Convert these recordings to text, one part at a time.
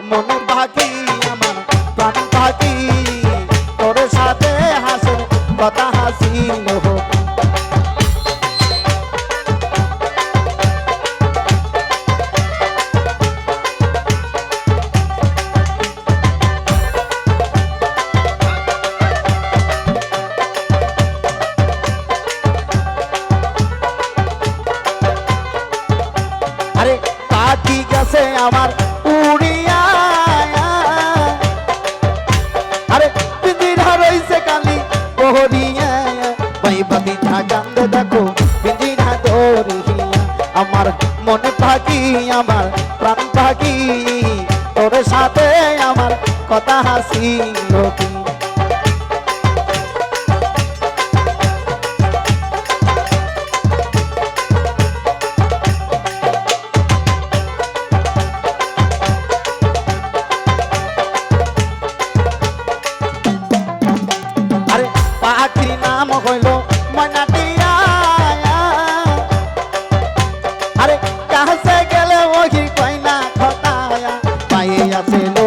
মনে পাখি আমার প্রাণ সাথে হাসের কথা হাসিল আরে পাখি গেছে আমার উড়িয়া ঝাগান্দ দেখো পিঞ্জিরা দরিয়া আমার মনে থাকি, আমার প্রাণ থাকি, তোর সাথে আমার কথা হাসি লোকি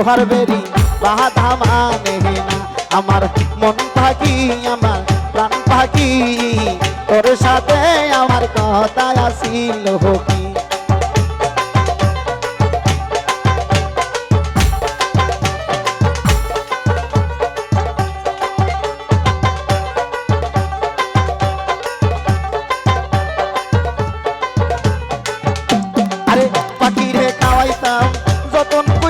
লোহার বেরি বাধা মানে আমার মন পাখি আমার প্রাণ পাখি তোর সাথে আমার কথা আসিল পাখিরে যতন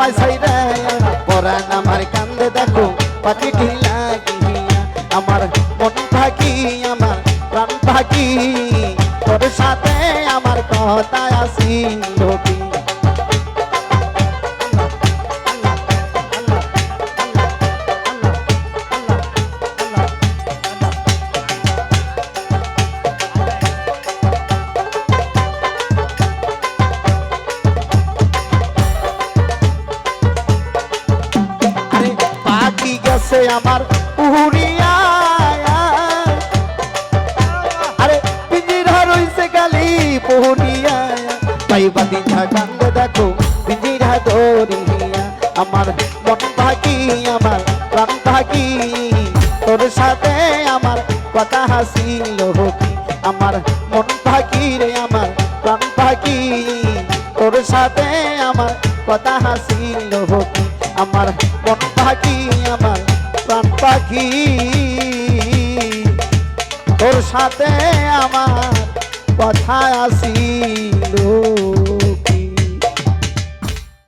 আমায় সাইরা পরা আমার কান্দে দেখো পাখি ঢিলা গিয়া আমার মন থাকি আমার প্রাণ থাকি তোর সাথে আমার কথা আসিল আমার উড়িয়া আরে পিঞ্জিরা রইছে গালি পুহরিয়া তাই বাদি ঝাকান্দ দেখো, পিঞ্জিরা দরিয়া আমার মন পাখি আমার প্রাণ পাখি তোর সাথে আমার কথা হাসিল হকি আমার মন পাখি রে, আমার প্রাণ পাখি তোর সাথে আমার কথা হাসিল আমার মন পাখি আমার প্রাণ পাখি তোর সাথে আমার কথা আসিল।